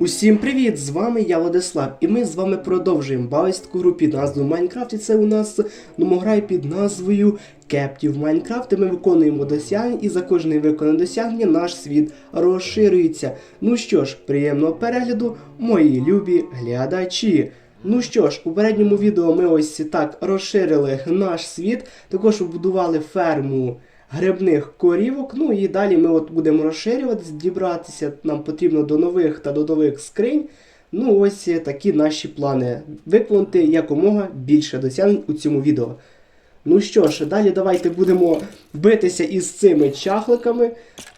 Усім привіт! З вами я Владислав, і ми з вами продовжуємо бавити таку гру під назвою Майнкрафт. І це у нас номограй під назвою Captive Майнкрафт. Ми виконуємо досягнення, і за кожне виконане досягнення наш світ розширюється. Ну що ж, приємного перегляду, мої любі глядачі. Ну що ж, у передньому відео ми ось так розширили наш світ, також побудували ферму грибних корівок. Ну і далі ми от будемо розширюватися, дібратися нам потрібно до нових та додових скринь. Ну, ось такі наші плани. Виконати якомога більше досягнень у цьому відео. Ну що ж, далі давайте будемо битися із цими чахликами.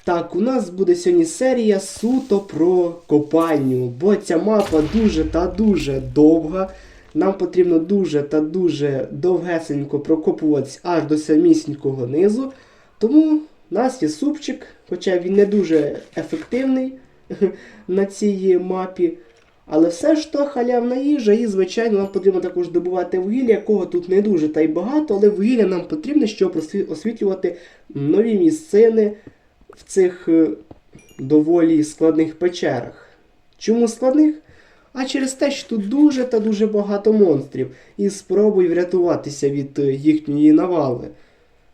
Так, у нас буде сьогодні серія суто про копальню, бо ця мапа дуже та дуже довга. Нам потрібно дуже та дуже довгесенько прокопуватись аж до самісінького низу. Тому у нас є супчик, хоча він не дуже ефективний на цій мапі. Але все ж то халявна їжа, і, звичайно, нам потрібно також добувати вугілля, якого тут не дуже та й багато, але вугілля нам потрібно, щоб освітлювати нові місцини в цих е, доволі складних печерах. Чому складних? А через те, що тут дуже та дуже багато монстрів, і спробуй врятуватися від е, їхньої навали.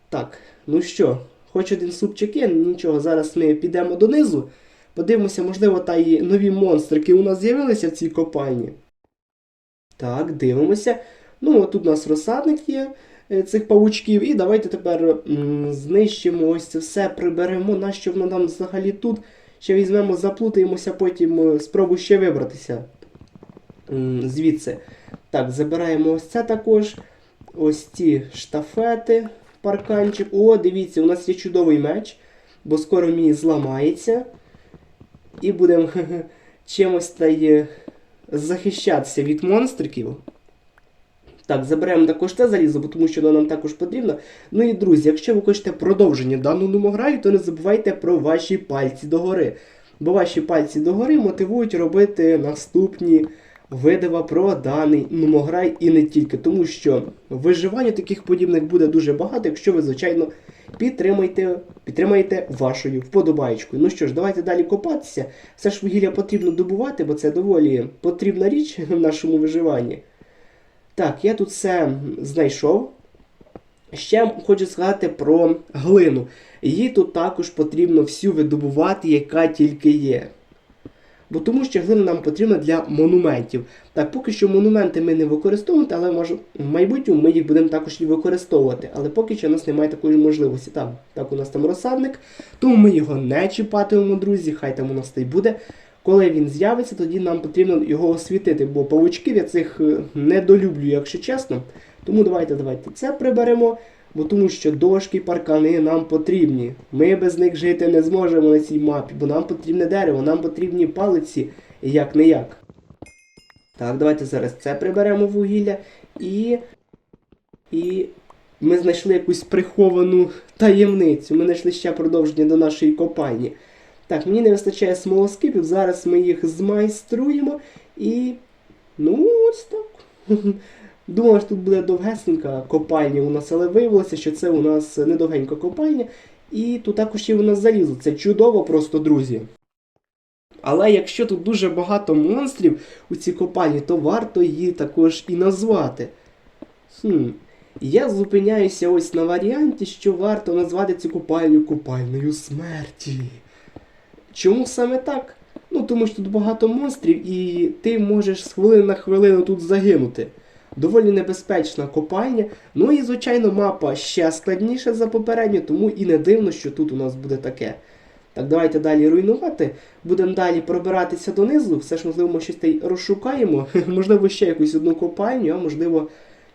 Так, ну що, хоч один супчик є, нічого, зараз ми підемо донизу. Подивимося, можливо, та й нові монстрики у нас з'явилися в цій копальні. Так, дивимося. Ну, тут у нас розсадник є е, цих павучків. І давайте тепер м, знищимо ось це все, приберемо, нащо воно нам взагалі тут. Ще візьмемо, заплутаємося, потім е, спробуй ще вибратися м, звідси. Так, забираємо ось це також. Ось ці штафети, парканчик. О, дивіться, у нас є чудовий меч, бо скоро мій зламається. І будемо чимось та й захищатися від монстриків. Так, заберемо також те залізо, бо тому що воно нам також потрібно. Ну і друзі, якщо ви хочете продовження дану номограю, то не забувайте про ваші пальці догори. Бо ваші пальці догори мотивують робити наступні видива про даний номограй і не тільки. Тому що виживання таких подібних буде дуже багато, якщо ви, звичайно, підтримаєте, підтримаєте вашою вподобайкою. Ну що ж, давайте далі копатися. Все ж вугілля потрібно добувати, бо це доволі потрібна річ в нашому виживанні. Так, я тут все знайшов. Ще хочу сказати про глину. Її тут також потрібно всю видобувати, яка тільки є. Бо тому що глина нам потрібна для монументів. Так, поки що монументи ми не використовуємо, але може в майбутньому ми їх будемо також і використовувати. Але поки що у нас немає такої можливості. Так, так у нас там розсадник, тому ми його не чіпатимемо, друзі, хай там у нас та й буде. Коли він з'явиться, тоді нам потрібно його освітити, бо павучків я цих е, недолюблю, якщо чесно. Тому давайте, давайте це приберемо, бо тому що дошки, паркани нам потрібні. Ми без них жити не зможемо на цій мапі, бо нам потрібне дерево, нам потрібні палиці, як не як. Так, давайте зараз це приберемо вугілля і. І. Ми знайшли якусь приховану таємницю. Ми знайшли ще продовження до нашої копальні. Так, мені не вистачає смолоскипів, зараз ми їх змайструємо і. Ну, ось так. Думав, що тут буде довгесенька копальня у нас, але виявилося, що це у нас недовгенька копальня. І тут також є у нас залізо. Це чудово просто, друзі. Але якщо тут дуже багато монстрів у цій копальні, то варто її також і назвати. Хм. Я зупиняюся ось на варіанті, що варто назвати цю копальню копальною смерті. Чому саме так? Ну, тому що тут багато монстрів, і ти можеш з хвилини на хвилину тут загинути. Доволі небезпечна копальня. Ну і, звичайно, мапа ще складніша за попередню, тому і не дивно, що тут у нас буде таке. Так, давайте далі руйнувати. Будемо далі пробиратися донизу. Все ж, можливо, ми щось розшукаємо. можливо, ще якусь одну копальню, а можливо,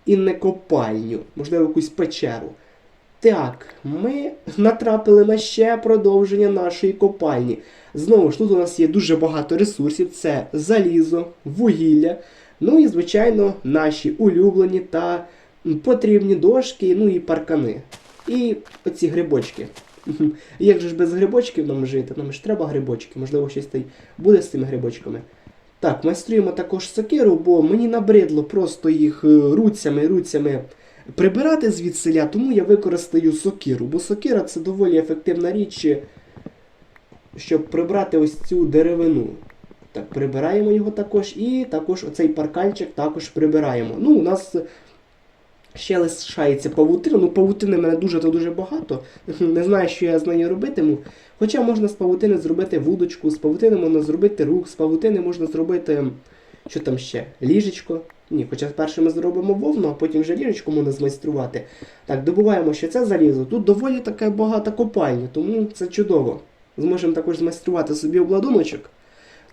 і не копальню, можливо, якусь печеру. Так, ми натрапили на ще продовження нашої копальні. Знову ж тут у нас є дуже багато ресурсів: це залізо, вугілля, ну і, звичайно, наші улюблені та потрібні дошки, ну і паркани. І оці грибочки. Як же ж без грибочків нам жити? Нам ж треба грибочки, можливо, щось й буде з цими грибочками. Так, майструємо також сокиру, бо мені набридло просто їх е, руцями, руцями прибирати звідсиля, тому я використаю сокиру, бо сокира це доволі ефективна річ, щоб прибрати ось цю деревину. Так, прибираємо його також. І також оцей парканчик також прибираємо. Ну, у нас ще лишається павутина. Ну, павутини в мене дуже та дуже багато. Не знаю, що я з нею робитиму. Хоча можна з павутини зробити вудочку, з павутини можна зробити рух, з павутини можна зробити. Що там ще? Ліжечко. Ні, хоча перше ми зробимо вовну, а потім вже ліжечко можна змайструвати. Так, добуваємо ще це залізо. Тут доволі така багата копальня, тому це чудово. Зможемо також змайструвати собі обладуночок.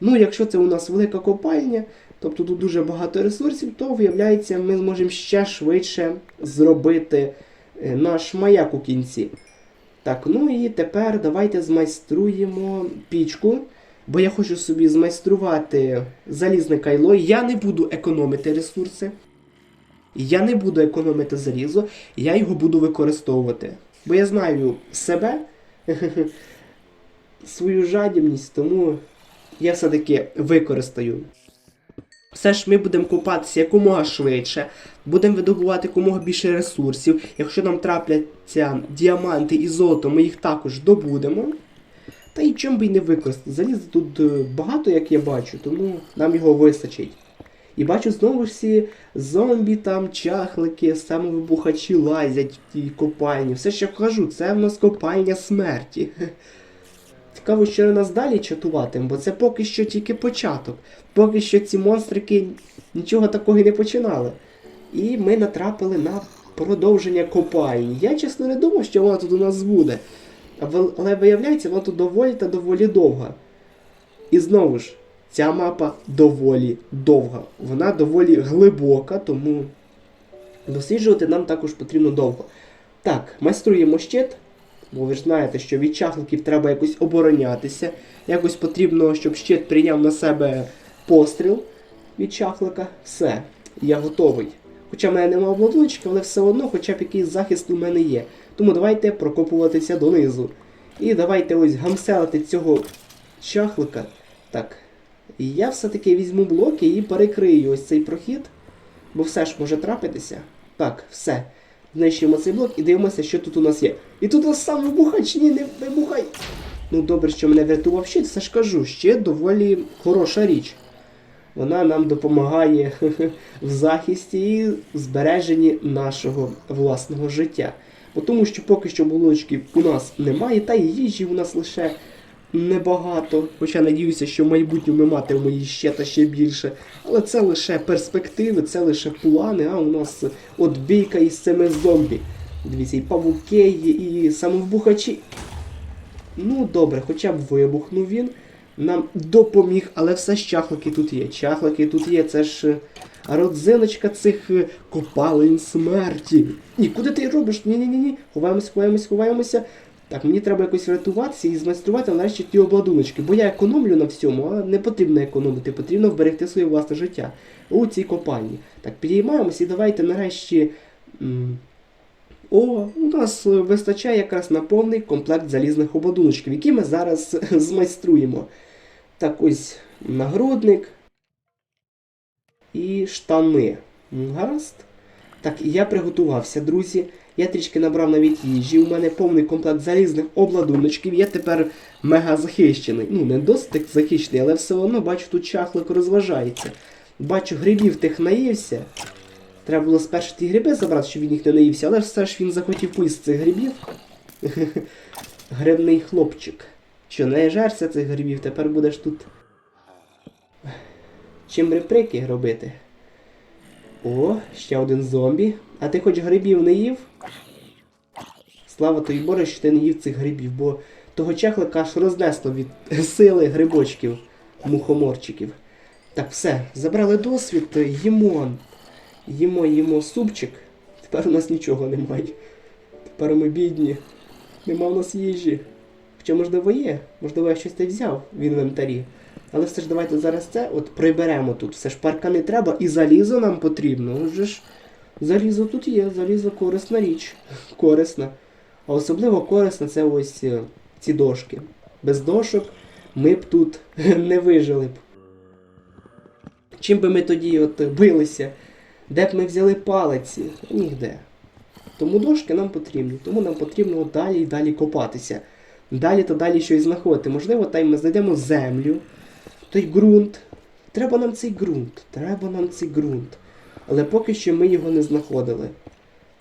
Ну, якщо це у нас велика копальня, тобто тут дуже багато ресурсів, то виявляється, ми зможемо ще швидше зробити е, наш маяк у кінці. Так, ну і тепер давайте змайструємо пічку. Бо я хочу собі змайструвати залізне кайло. Я не буду економити ресурси. Я не буду економити залізо, я його буду використовувати. Бо я знаю себе, свою жадібність, тому я все-таки використаю. Все ж ми будемо купатися якомога швидше, будемо видобувати якомога більше ресурсів. Якщо нам трапляться діаманти і золото, ми їх також добудемо. Та й чим би й не використати. Заліза тут е, багато, як я бачу, тому нам його вистачить. І бачу знову ж всі зомбі там, чахлики, самовибухачі лазять в тій копальні. Все ж я кажу, це в нас копальня смерті. Цікаво, що нас далі чатуватиме, бо це поки що тільки початок. Поки що ці монстрики нічого такого і не починали. І ми натрапили на продовження копальні. Я чесно не думав, що вона тут у нас буде. Але виявляється, вона тут доволі та доволі довга. І знову ж, ця мапа доволі довга. Вона доволі глибока, тому досліджувати нам також потрібно довго. Так, майструємо щит, бо ви ж знаєте, що від чахликів треба якось оборонятися. Якось потрібно, щоб щит прийняв на себе постріл від чахлика. Все, я готовий. Хоча в мене немає обладуночки, але все одно, хоча б якийсь захист у мене є. Тому давайте прокопуватися донизу. І давайте ось гамселити цього чахлика. Так. І я все-таки візьму блоки і перекрию ось цей прохід. Бо все ж може трапитися. Так, все. Знищуємо цей блок і дивимося, що тут у нас є. І тут у нас сам вибухач, ні, не вибухай. Ну добре, що мене врятував щит, все ж кажу, ще доволі хороша річ. Вона нам допомагає в захисті і збереженні нашого власного життя. Тому що поки що булочків у нас немає, та й їжі у нас лише небагато. Хоча надіюся, що в майбутньому ми матимемо її ще та ще більше. Але це лише перспективи, це лише плани, а у нас от бійка із цими зомбі. Дивіться, і павуки і самовбухачі. Ну, добре, хоча б вибухнув він. Нам допоміг, але все ж чахлики тут є. Чахлики тут є, це ж е, родзиночка цих е, копалень смерті. Ні, куди ти робиш? Ні-ні-ні. ні Ховаємось, ховаємось, ховаємося. Так, мені треба якось врятуватися і змайструвати нарешті ті обладуночки. Бо я економлю на всьому, а не потрібно економити, потрібно вберегти своє власне життя у цій копальні. Так, підіймаємося і давайте нарешті. О, у нас вистачає якраз на повний комплект залізних обладуночків, які ми зараз змайструємо. Так ось нагрудник і штани. Гаразд. Так, і я приготувався, друзі. Я трішки набрав навіть їжі. У мене повний комплект залізних обладуночків. Я тепер мега захищений. Ну, не досить захищений, але все одно бачу, тут чахлик розважається. Бачу, грибів тих наївся. Треба було спершу ті гриби забрати, щоб він їх не наївся, але все ж він захотів поїсти цих грибів. Грибний хлопчик. Що, не жерся цих грибів, тепер будеш тут. Чим реприки робити? О, ще один зомбі. А ти хоч грибів не їв? Слава тобі Боже, що ти не їв цих грибів, бо того чахлика аж рознесло від сили грибочків, мухоморчиків. Так, все, забрали досвід, їмо. Їмо, їмо супчик. Тепер у нас нічого немає. Тепер ми бідні. Нема в нас їжі. Хоча, можливо, є. Можливо, я щось й взяв в інвентарі. Але все ж давайте зараз це от приберемо тут. Все ж паркани треба і залізо нам потрібно. Отже ж, залізо тут є, залізо корисна річ. Корисна. А особливо корисна це ось е, ці дошки. Без дошок ми б тут не вижили б. Чим би ми тоді от билися? Де б ми взяли палиці? Нігде. Тому дошки нам потрібні. Тому нам потрібно далі і далі копатися. Далі та далі щось знаходити. Можливо, та й ми знайдемо землю. Той ґрунт. Треба нам цей ґрунт. Треба нам цей ґрунт. Але поки що ми його не знаходили.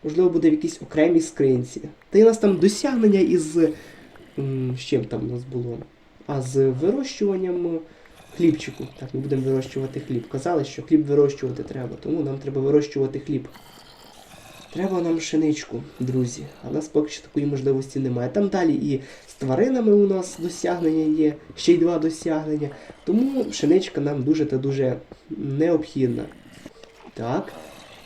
Можливо, буде в якійсь окремій скринці. Та й у нас там досягнення із. З чим там у нас було? А з вирощуванням хлібчику. Так, ми будемо вирощувати хліб. Казали, що хліб вирощувати треба, тому нам треба вирощувати хліб. Треба нам пшеничку, друзі. А нас поки що такої можливості немає. Там далі і з тваринами у нас досягнення є, ще й два досягнення. Тому пшеничка нам дуже та дуже необхідна. Так.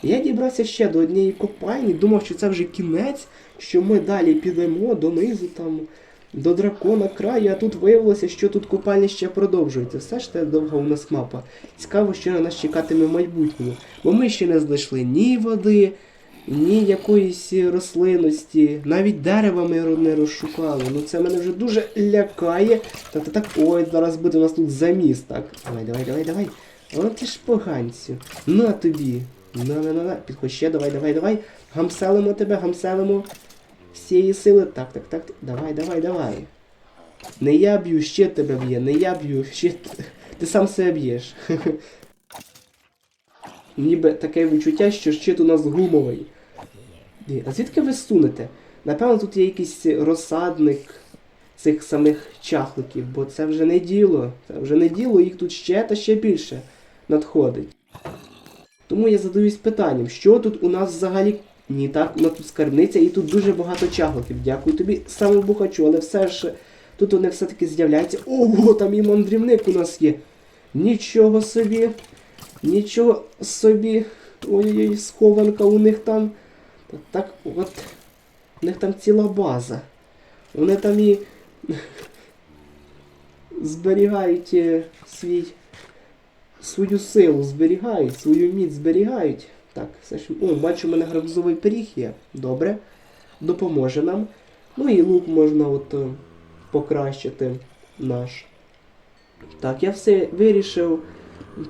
Я дібрався ще до однієї копальні, думав, що це вже кінець, що ми далі підемо донизу там. До дракона краю, а тут виявилося, що тут купальня ще продовжується. Все ж те довга у нас мапа. Цікаво, що на нас чекатиме в. Бо ми ще не знайшли ні води, ні якоїсь рослинності, навіть дерева ми не розшукали. Ну це мене вже дуже лякає. Так, так, так, ой, зараз буде у нас тут заміс, так. Давай, давай, давай, давай. От ти ж поганцю. На тобі. На, на, на, на. Підходь ще, давай, давай, давай. Гамселимо тебе, гамселимо. Всієї сили. Так, так, так. Давай, давай, давай. Не я б'ю, ще тебе б'є, не я б'ю, ще ти сам себе б'єш. Ніби таке відчуття, що щит у нас гумовий. А звідки ви сунете? Напевно, тут є якийсь розсадник цих самих чахликів, бо це вже не діло. Це вже не діло, їх тут ще та ще більше надходить. Тому я задаюсь питанням, що тут у нас взагалі. Ні, так, у нас тут скарбниця і тут дуже багато чагликів. Дякую тобі, саме бухачу, але все ж тут вони все-таки з'являються. Ого, там і мандрівник у нас є. Нічого собі. Нічого собі. Ой-ой-ой, схованка у них там. Так от. У них там ціла база. Вони там і зберігають е, свій свою силу, зберігають, свою міць зберігають. Так, все ж. О, бачу, у мене гарбузовий пиріг є. Добре. Допоможе нам. Ну і лук можна от е, покращити наш. Так, я все вирішив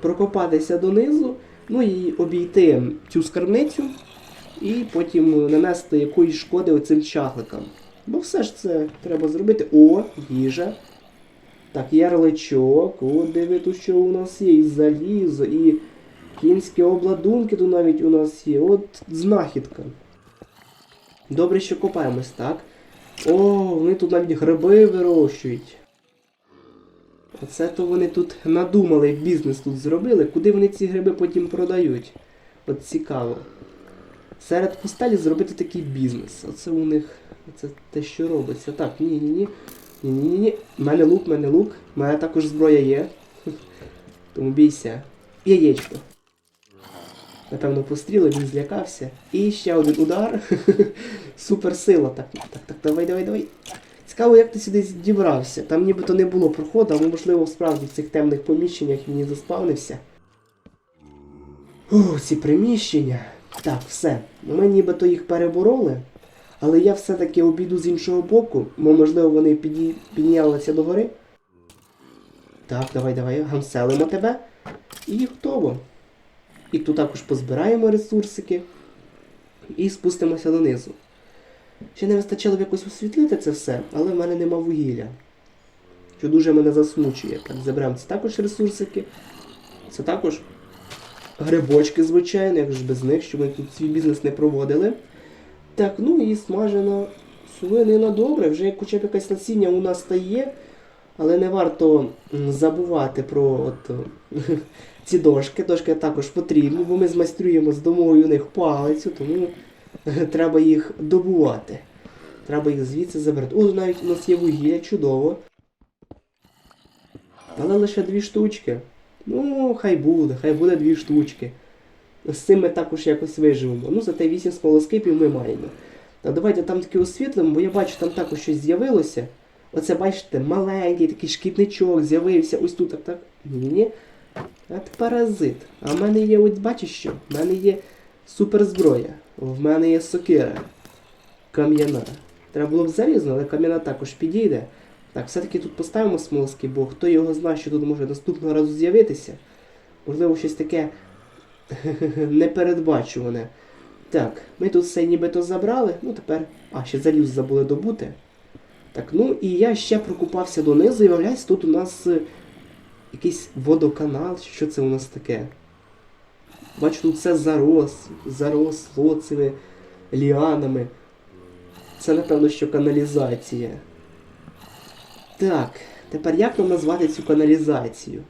прокопатися донизу, ну і обійти цю скарбницю, і потім нанести якоїсь шкоди оцим чагликам. Бо все ж це треба зробити. О, їжа. Так, ярличок. О, диви тут що у нас є. І залізо, і кінські обладунки тут навіть у нас є. От знахідка. Добре, що копаємось, так? О, вони тут навіть гриби вирощують. Оце то вони тут надумали, бізнес тут зробили, куди вони ці гриби потім продають. От цікаво. Серед пустелі зробити такий бізнес. Оце у них. Це те, що робиться. Так, ні, ні, ні. Ні, ні, ні, ні. У мене лук, мене лук. У мене також зброя є. Тому бійся. Яєчко. Напевно, постріли, він злякався. І ще один удар. Суперсила. Так, так, так, давай, давай, давай. Цікаво, як ти сюди дібрався. Там нібито не було проходу, але можливо справді в цих темних поміщеннях він і заспавнився. Ух, ці приміщення. Так, все. Ми нібито їх перебороли, але я все-таки обійду з іншого боку, бо можливо вони піді... піднялися догори. Так, давай, давай, гамселимо тебе. І готово. І тут також позбираємо ресурсики і спустимося донизу. Ще не вистачало б якось освітлити це все, але в мене нема вугілля. Що дуже мене засмучує. Так, заберемо це також ресурсики. Це також грибочки, звичайно, як ж без них, щоб ми тут свій бізнес не проводили. Так, ну і смажена свинина добре, вже як хоча б якесь насіння у нас стає. Але не варто забувати про от, е, ці дошки. Дошки також потрібні, бо ми змайструємо з домовою у них палицю, тому треба їх добувати. Треба їх звідси забрати. О, навіть у нас є вугілля, чудово. Але лише дві штучки. Ну, хай буде, хай буде дві штучки. З цим ми також якось виживемо. Ну, зате вісім смолоскипів ми маємо. Так, давайте там таки освітлимо, бо я бачу, там також щось з'явилося. Оце, бачите, маленький такий шкідничок з'явився ось тут, так, так. Ні-ні. Ти паразит. А в мене є, от бачиш що? В мене є суперзброя. В мене є сокира. Кам'яна. Треба було б залізно, але кам'яна також підійде. Так, все-таки тут поставимо смолоски, бо хто його знає, що тут може наступного разу з'явитися. Можливо, щось таке непередбачуване. Так, ми тут все нібито забрали. Ну тепер. А, ще заліз забули добути. Так, ну і я ще прокупався донизу, і виявляється, тут у нас е, якийсь водоканал, що це у нас таке? Бачу, тут все зарос, заросло цими ліанами. Це, напевно, що каналізація. Так, тепер як нам назвати цю каналізацію?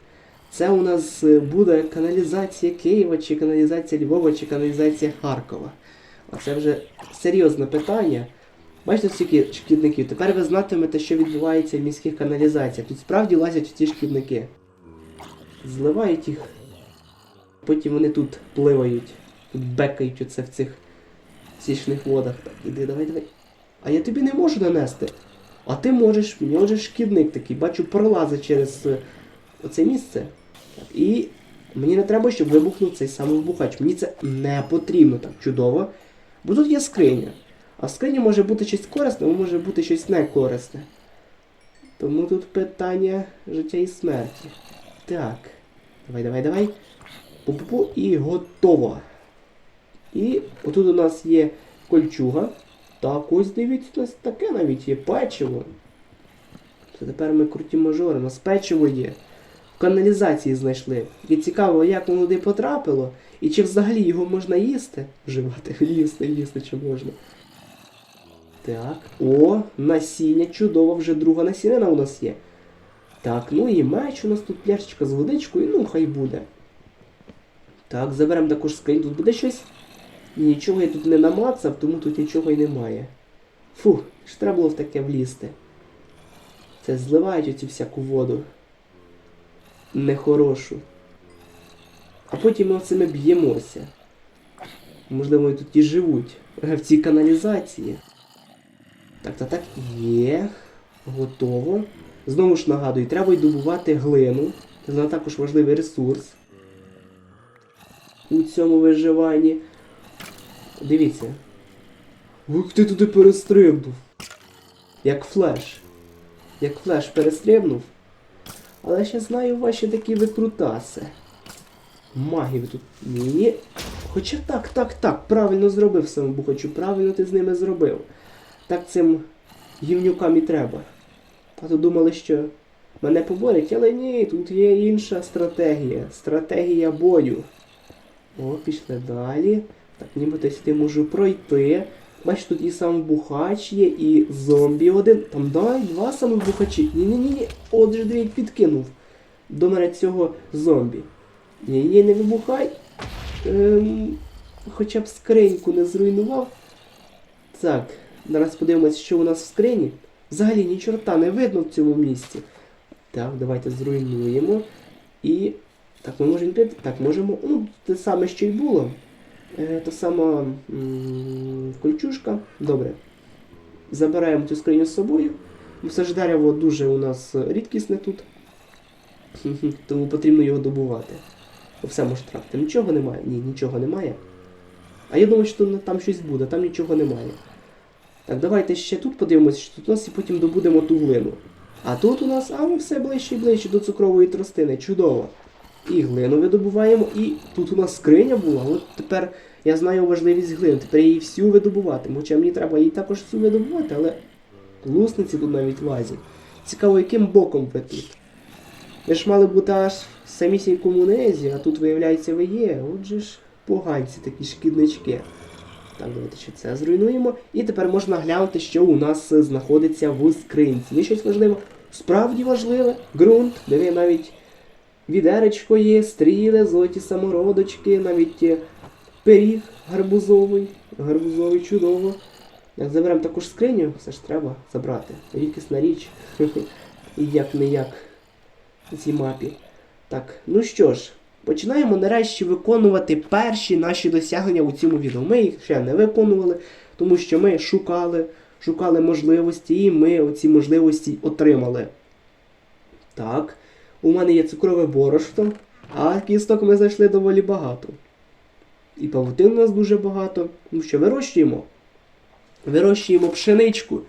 Це у нас е, буде каналізація Києва, чи каналізація Львова, чи каналізація Харкова. Оце вже серйозне питання. Бачите, скільки шкідників. Тепер ви знатимете, що відбувається в міських каналізаціях. Тут справді лазять ці шкідники. Зливають їх. Потім вони тут пливають, тут бекають оце в цих січних водах. Так, іди, давай, давай. А я тобі не можу нанести. А ти можеш, в нього шкідник такий, бачу, пролазить через е, оце місце. І мені не треба, щоб вибухнув цей самий вибухач. Мені це не потрібно так чудово. Бо тут є скриня. А в скрині може бути щось корисне, а може бути щось некорисне. Тому тут питання життя і смерті. Так. Давай, давай, давай. Пу-пу-пу і готово. І отут у нас є кольчуга. Так, ось дивіться, таке навіть є печиво. Це тепер ми круті мажори, у нас печиво є. В каналізації знайшли. І цікаво, як воно туди потрапило, і чи взагалі його можна їсти? Вживати, їсти, їсти чи можна. Так. О, насіння, чудово, вже друга насінина у нас є. Так, ну і меч у нас тут пляшечка з водичкою, ну хай буде. Так, заберемо також скринь. Тут буде щось. Нічого я тут не намацав, тому тут нічого й немає. Фу, ж треба було в таке влізти. Це зливають оцю всяку воду. Нехорошу. А потім ми оцими б'ємося. Можливо, вони тут і живуть. е, В цій каналізації. Так, так, так, є. Готово. Знову ж нагадую, треба й добувати глину. Це також важливий ресурс у цьому виживанні. Дивіться. Ух ти туди перестрибнув. Як флеш. Як флеш перестрибнув. Але ще знаю ваші такі викрутаси. Маги ви тут. Ні. Хоча так, так, так, правильно зробив самобухачу, правильно ти з ними зробив. Так цим гівнюкам і треба. А то думали, що мене поборять, але ні, тут є інша стратегія. Стратегія бою. О, пішли далі. Так, ніби сюди можу пройти. Бачиш, тут і сам бухач є, і зомбі один. Там дай два самих бухачі. Ні-ні-ні. От же дві підкинув до мене цього зомбі. Ні-ні, не вибухай. Ем, хоча б скриньку не зруйнував. Так, зараз подивимось, що у нас в скрині. Взагалі ні чорта не видно в цьому місці. Так, давайте зруйнуємо. І. Так, ми можемо. Так, можемо. Ну, те саме, що й було. Е, та сама м, кольчушка. Добре. Забираємо цю скриню з собою. Все ж дерево дуже у нас рідкісне тут. Тому потрібно його добувати. Все може трапити. Нічого немає? Ні, нічого немає. А я думаю, що там щось буде, там нічого немає. Так, давайте ще тут подивимося, що тут у нас і потім добудемо ту глину. А тут у нас, а ми все ближче і ближче до цукрової тростини. Чудово. І глину видобуваємо, і тут у нас скриня була. От тепер я знаю важливість глини. Тепер її всю видобувати. Хоча мені треба її також всю видобувати, але лусниці тут навіть лазять. Цікаво, яким боком ви тут. Ви ж мали бути аж в самісінькому низі, а тут, виявляється, ви є. Отже ж, поганці такі шкіднички. Так, давайте ще це зруйнуємо. І тепер можна глянути, що у нас знаходиться в скринці. Є щось важливе? Справді важливе. Ґрунт, диви навіть відеречко є, стріли, золоті самородочки, навіть пиріг гарбузовий. Гарбузовий чудово. Як заберемо також скриню, все ж треба забрати. Рідкісна річ. І як не як на цій мапі. Так, ну що ж, починаємо нарешті виконувати перші наші досягнення у цьому відео. Ми їх ще не виконували, тому що ми шукали, шукали можливості, і ми оці можливості отримали. Так, у мене є цукрове борошно, а кісток ми знайшли доволі багато. І павутин у нас дуже багато. Ну що, вирощуємо? Вирощуємо пшеничку.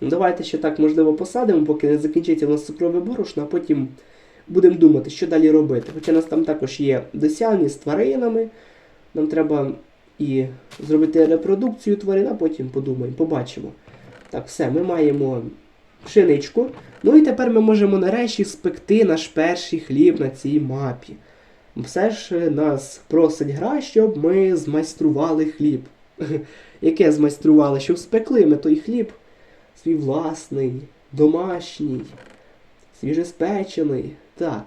Ну, Давайте ще так, можливо, посадимо, поки не закінчиться у нас цукрове борошно, а потім будемо думати, що далі робити. Хоча у нас там також є досягнення з тваринами. Нам треба і зробити репродукцію тварин, а потім подумаємо, побачимо. Так, все, ми маємо пшеничку. Ну і тепер ми можемо нарешті спекти наш перший хліб на цій мапі. Все ж е, нас просить гра, щоб ми змайстрували хліб. Яке змайстрували? Щоб спекли ми той хліб свій власний, домашній, свіжеспечений. Так.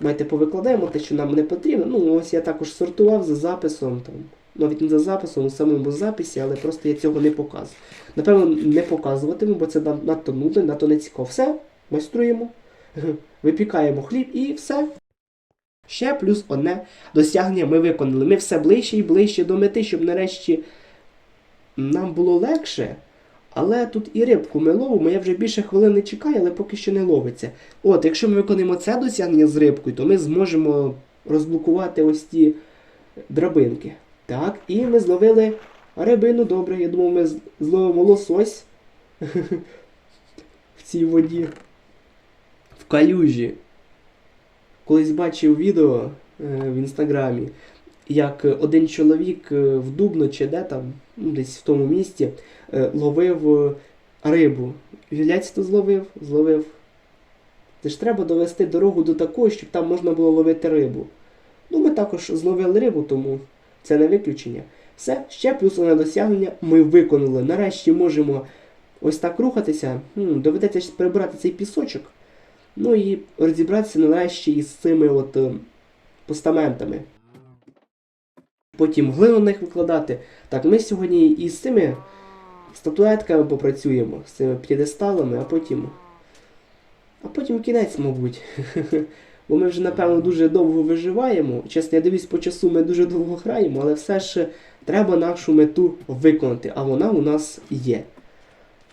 Давайте повикладаємо те, що нам не потрібно. Ну, ось я також сортував за записом. Там. Навіть не за записом, у самому записі, але просто я цього не показую. Напевно, не показуватиму, бо це надто нудно, надто не цікаво. Все, майструємо, випікаємо хліб і все. Ще плюс одне досягнення ми виконали. Ми все ближче і ближче до мети, щоб нарешті нам було легше. Але тут і рибку ми ловимо, я вже більше хвилин не чекаю, але поки що не ловиться. От, якщо ми виконуємо це досягнення з рибкою, то ми зможемо розблокувати ось ті драбинки. Так, і ми зловили рибину добре. Я думав, ми зловимо лосось в цій воді. В калюжі. Колись бачив відео е, в інстаграмі, як один чоловік е, в Дубно чи де там, ну, десь в тому місті, е, ловив рибу. Віляць то зловив, зловив. Це ж треба довести дорогу до такої, щоб там можна було ловити рибу. Ну, ми також зловили рибу, тому це не виключення. Все, ще плюс одне досягнення ми виконали. Нарешті можемо ось так рухатися. Хм, доведеться прибрати цей пісочок. Ну і розібратися нарешті із цими от е, постаментами. Потім глину на них викладати. Так, ми сьогодні із цими статуетками попрацюємо, з цими п'єдесталами, а потім. А потім кінець, мабуть. Бо ми вже, напевно, дуже довго виживаємо. Чесно, я дивлюсь по часу, ми дуже довго граємо, але все ж треба нашу мету виконати, а вона у нас є.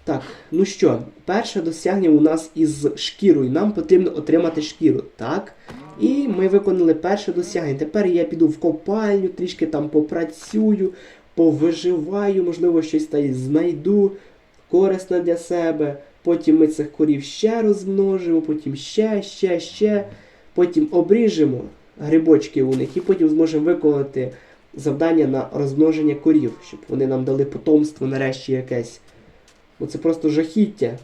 Так, ну що, перше досягнення у нас із шкірою. Нам потрібно отримати шкіру, так? І ми виконали перше досягнення. Тепер я піду в копальню, трішки там попрацюю, повиживаю, можливо, щось та знайду корисне для себе. Потім ми цих корів ще розмножимо, потім ще, ще, ще. Потім обріжемо грибочки у них і потім зможемо виконати завдання на розмноження корів, щоб вони нам дали потомство нарешті якесь. Ну це просто жахіття.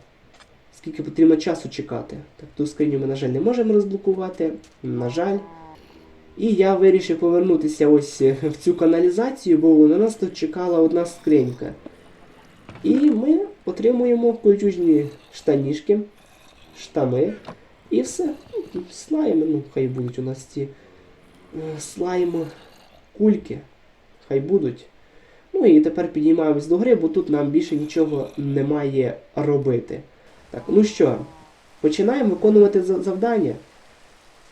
Скільки потрібно часу чекати. Так, ту скриню ми, на жаль, не можемо розблокувати. На жаль. І я вирішив повернутися ось е, в цю каналізацію, бо на нас тут чекала одна скринька. І ми отримуємо кольчужні штанішки, штани. І все. Ну, Слайми, ну, хай будуть у нас ці е, слайм кульки. Хай будуть. Ну і тепер підіймаємось до гри, бо тут нам більше нічого немає робити. Так, ну що, починаємо виконувати завдання.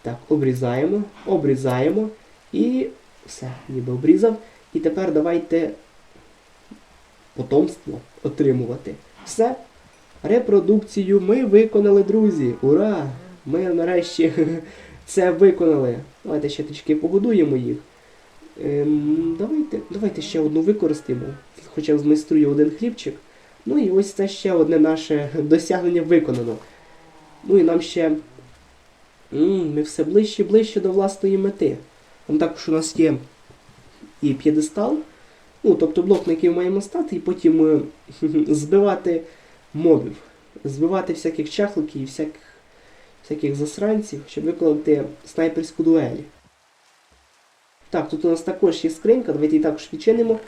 Так, обрізаємо, обрізаємо і все, ніби обрізав. І тепер давайте потомство отримувати. Все. Репродукцію ми виконали, друзі. Ура! Ми нарешті це виконали. Давайте ще трішки погодуємо їх. Ем, давайте, давайте ще одну використаємо. Хоча б змайструю один хлібчик. Ну і ось це ще одне наше досягнення виконано. Ну і нам ще. Ми все ближче і ближче до власної мети. Там також у нас є і п'єдестал. Ну, тобто блок, на який ми маємо стати, і потім е, збивати мобів, збивати всяких чахликів і всяких, всяких засранців, щоб виконати снайперську дуель. Так, тут у нас також є скринька, давайте її також відчинимо.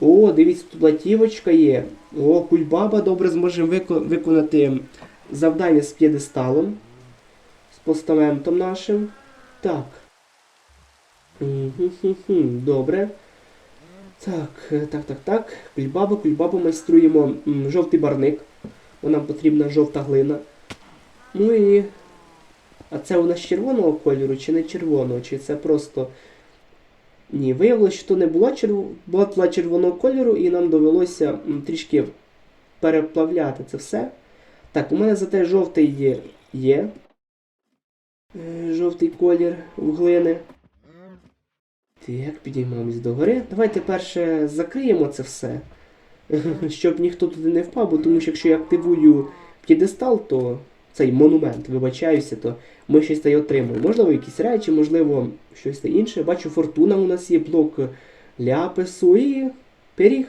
О, дивіться, тут латівочка є. О, кульбаба добре зможемо виконати завдання з п'єдесталом, з постаментом нашим. Так. Добре. Так, так, так, так. Кульбаба, кульбабу майструємо жовтий барник. Бо нам потрібна жовта глина. Ну і. А це у нас червоного кольору чи не червоного? Чи це просто. Ні, виявилося, що то не була, черв... була була червоного кольору, і нам довелося трішки переплавляти це все. Так, у мене зате жовтий є. є. Е, Жовтий колір в глини. Так, підіймаємось до гори. Давайте перше закриємо це все, щоб ніхто туди не впав, бо тому що якщо я активую п'єдестал, то цей монумент, вибачаюся, то ми щось та й отримуємо. Можливо, якісь речі, можливо, щось та інше. Бачу, фортуна у нас є, блок ляпису і пиріг.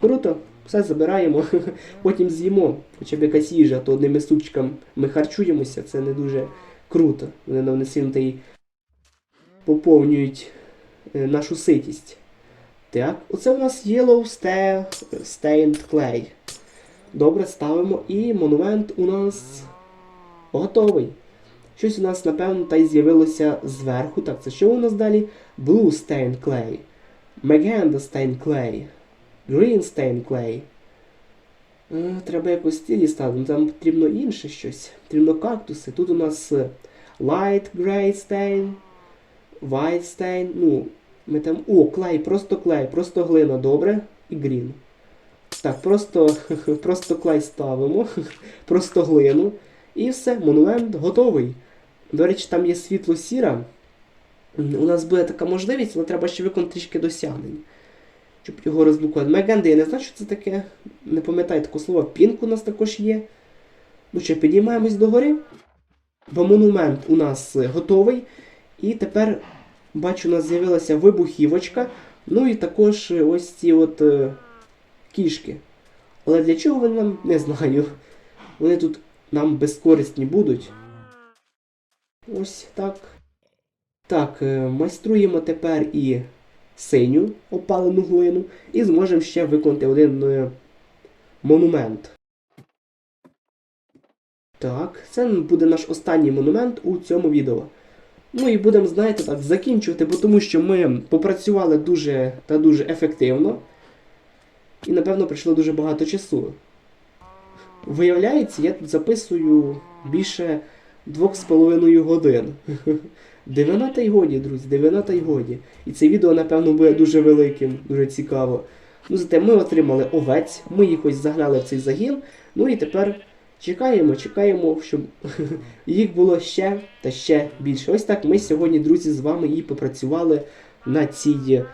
Круто. Все забираємо, потім з'їмо. Хоча б якась їжа, то одними супчиками ми харчуємося, це не дуже круто. Вони нам не сильно та й поповнюють е, нашу ситість. Так, оце у нас Yellow Sta- Stained Clay. Добре, ставимо. І монумент у нас готовий. Щось у нас, напевно, та й з'явилося зверху. Так, це що у нас далі? Blue Stained Clay. Magenta Stained Clay. Green Stained Clay. Е, Треба якось стилі ставити. Там потрібно інше щось. Потрібно кактуси. Тут у нас е, Light Gray Stain. White Stain. Ну, ми там. О, клей, просто клей, просто глина, добре. І green. Так, просто, просто клей ставимо, просто глину. І все, монумент готовий. До речі, там є світло сіра. У нас буде така можливість, але треба ще виконати трішки досягнень. Щоб його розблокувати. Мегенди, я не знаю, що це таке. Не пам'ятаю такого слова. Пінк у нас також є. Ну що, піднімаємось догори. Бо монумент у нас готовий. І тепер, бачу, у нас з'явилася вибухівочка. Ну і також ось ці от е, кішки. Але для чого вони нам не знаю. Вони тут нам безкорисні будуть. Ось так. Так, е, майструємо тепер і синю опалену глину, і зможемо ще виконати один е, монумент. Так, це буде наш останній монумент у цьому відео. Ну і будемо, знаєте, так, закінчувати, бо тому що ми попрацювали дуже та дуже ефективно. І, напевно, пройшло дуже багато часу. Виявляється, я тут записую більше 2,5 годин. Дивина та й годі, друзі, дивина та й годі. І це відео, напевно, буде дуже великим, дуже цікаво. Ну, зате ми отримали овець, ми їх ось загнали в цей загін. Ну і тепер чекаємо, чекаємо, щоб їх було ще та ще більше. Ось так ми сьогодні, друзі, з вами і попрацювали на цій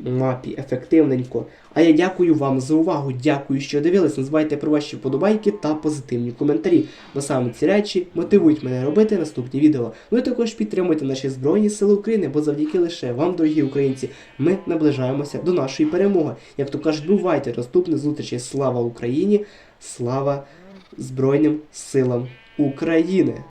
мапі ефективненько. А я дякую вам за увагу, дякую, що дивились. Не забувайте про ваші вподобайки та позитивні коментарі. Бо саме ці речі мотивують мене робити наступні відео. Ну також підтримуйте наші Збройні Сили України, бо завдяки лише вам, дорогі українці, ми наближаємося до нашої перемоги. Як то кажуть, бувайте наступні зустрічі. Слава Україні! Слава Збройним силам України!